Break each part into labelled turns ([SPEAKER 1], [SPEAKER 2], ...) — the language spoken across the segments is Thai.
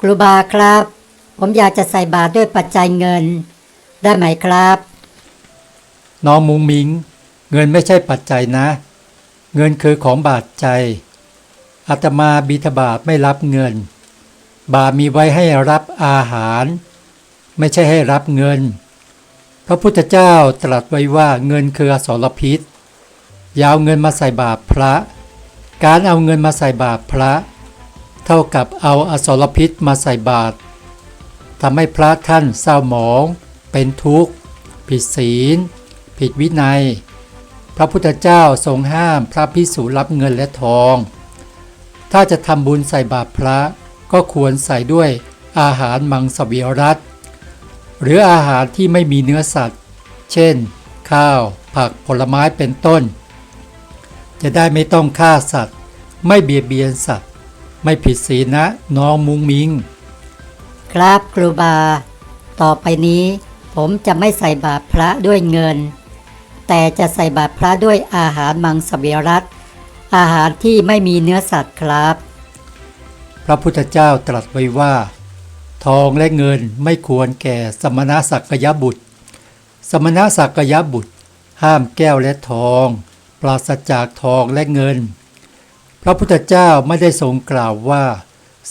[SPEAKER 1] ครูบาครับ ผมอยากจะใส่บาตรด้วยปัจจัยเงิน ได้ไหมครับ
[SPEAKER 2] น้องมุงมิง เงินไม่ใช่ปัจจัยนะ เงินคือของบาดใจอาตมาบิทบาทไม่รับเงิน บาทมีไว้ให้รับอาหาร ไม่ใช่ให้รับเงิน พระพุทธเจ้าตรัสไว้ว่าเงินคืออสรพิษยาเอาเงินมาใส่บาตรพระ การเอาเงินมาใส่บาตรพระ เท่ากับเอาอสรพิษมาใส่บาตรทำให้พระท่านเศร้าหมอง เป็นทุกข์ ผิดศีล ผิดวินัย พระพุทธเจ้าทรงห้ามพระพิสุรับเงินและทอง ถ้าจะทำบุญใส่บาตรพระก็ควรใส่ด้วยอาหารมังสวิรัตหรืออาหารที่ไม่มีเนื้อสัตว์ เช่น ข้าว ผักผลไม้เป็นต้น จะได้ไม่ต้องฆ่าสัตว์ ไม่เบียดเบียนสัตว์ ไม่ผิดศีลนะ น้องมุงมิง
[SPEAKER 1] ครับครูบา ต่อไปนี้ ผมจะไม่ใส่บาตรพระด้วยเงิน แต่จะใส่บาตรพระด้วยอาหารมังสวิรัตอาหารที่ไม่มีเนื้อสัตว์ครับ
[SPEAKER 2] พระพุทธเจ้าตรัสไว้ว่า ทองและเงินไม่ควรแก่สมณศักยบุตร สมณศักยบุตร ห้ามแก้วและทอง ปราศจากทองและเงิน พระพุทธเจ้าไม่ได้ทรงกล่าวว่า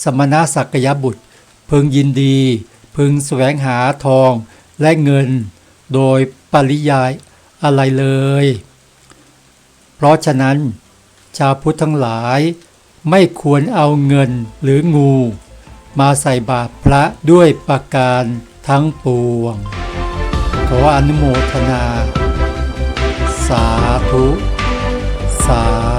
[SPEAKER 2] สมณศักยบุตร พึงยินดี พึงแสวงหาทองและเงิน โดยปริยายอะไรเลย เพราะฉะนั้น ชาวพุทธทั้งหลายไม่ควรเอาเงินหรืองู มาใส่บาตรพระด้วยประการทั้งปวง ขออนุโมทนา สาธุ สาธ